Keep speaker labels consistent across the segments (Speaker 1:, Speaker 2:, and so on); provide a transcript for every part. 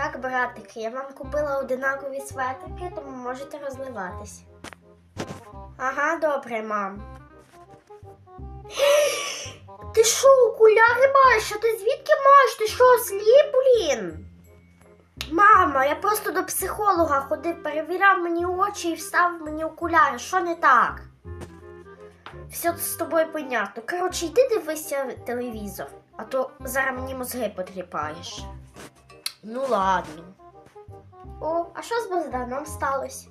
Speaker 1: Так, братики, я вам купила одинакові светрики, тому можете розливатись. Ага, добре, мам. Ти що, окуляри маєш? А ти звідки маєш? Ти що, сліп, блін? Мама, я просто до психолога ходив, перевіряв мені очі і встав мені окуляри. Що не так? Все з тобою понятно. Коротше, йди дивися телевізор, а то зараз мені мозги потріпаєш. Ну ладно. О, а що з Богданом сталося?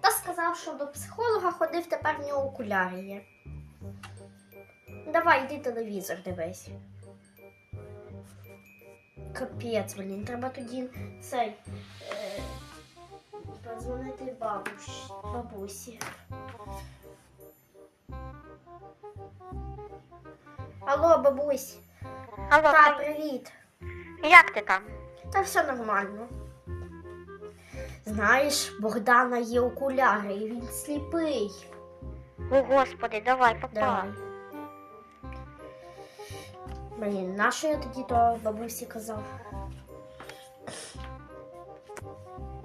Speaker 1: Та сказав, що до психолога ходив, тепер в нього окуляри є. Давай, йди телевізор дивись. Капець, блін, треба тоді цей. Е, позвонити бабусь, бабусі. Алло, бабусь.
Speaker 2: Алло,
Speaker 1: Та, привіт.
Speaker 2: Як ти там?
Speaker 1: Та все нормально. Знаєш, Богдана є окуляри, і він сліпий.
Speaker 2: О, господи, давай, папа.
Speaker 1: Давай. Блін, на що я тоді то бабусі казав?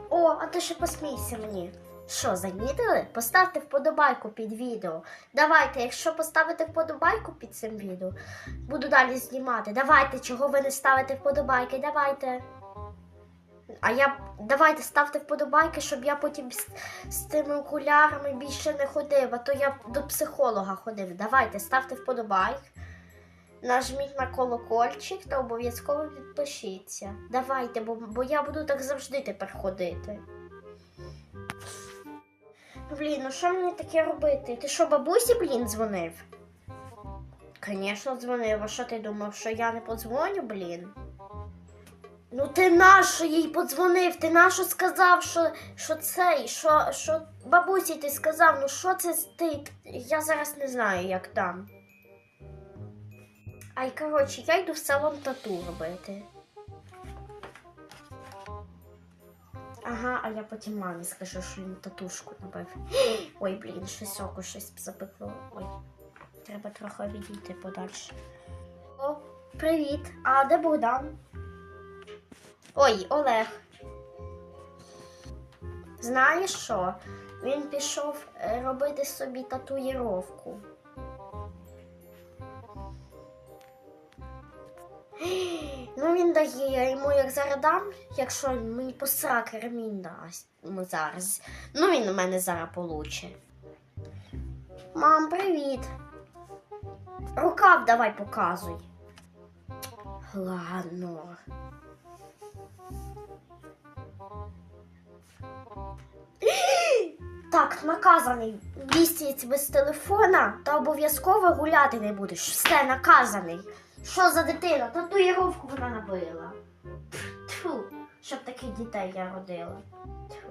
Speaker 1: О, а ти ще посмійся мені. Що, замітили? Поставте вподобайку під відео. Давайте, якщо поставите вподобайку під цим відео, буду далі знімати. Давайте, чого ви не ставите вподобайки, давайте. А я давайте ставте вподобайки, щоб я потім з, з тими окулярами більше не ходив, а то я до психолога ходив. Давайте, ставте вподобайк. Нажміть на колокольчик та обов'язково підпишіться. Давайте, бо, бо я буду так завжди тепер ходити. Блін, ну що мені таке робити? Ти що, бабусі, блін, дзвонив? Звісно, дзвонив. А що ти думав, що я не подзвоню, блін? Ну ти нащо їй подзвонив? Ти нащо сказав, що, що цей, що, що бабусі ти сказав, ну що це ти? Я зараз не знаю, як там. Ай, коротше, я йду в салон тату робити. Ага, а я потім мамі скажу, що він татушку набив. Ой, блін, щось око щось запекло. Ой, треба трохи відійти подальше. О, привіт. А де Богдан? Ой, Олег. Знаєш що? Він пішов е, робити собі татуїровку. Ну він дає, я йому як зараз дам, якщо мені посраки ремінь дасть йому зараз. Ну він у мене зараз получе. Мам, привіт. Рукав давай показуй. Ладно. Так, наказаний місяць без телефона та обов'язково гуляти не будеш. Все наказаний. Що за дитина? Татуїровку вона набила. Тьфу, щоб таких дітей я родила. Тьфу.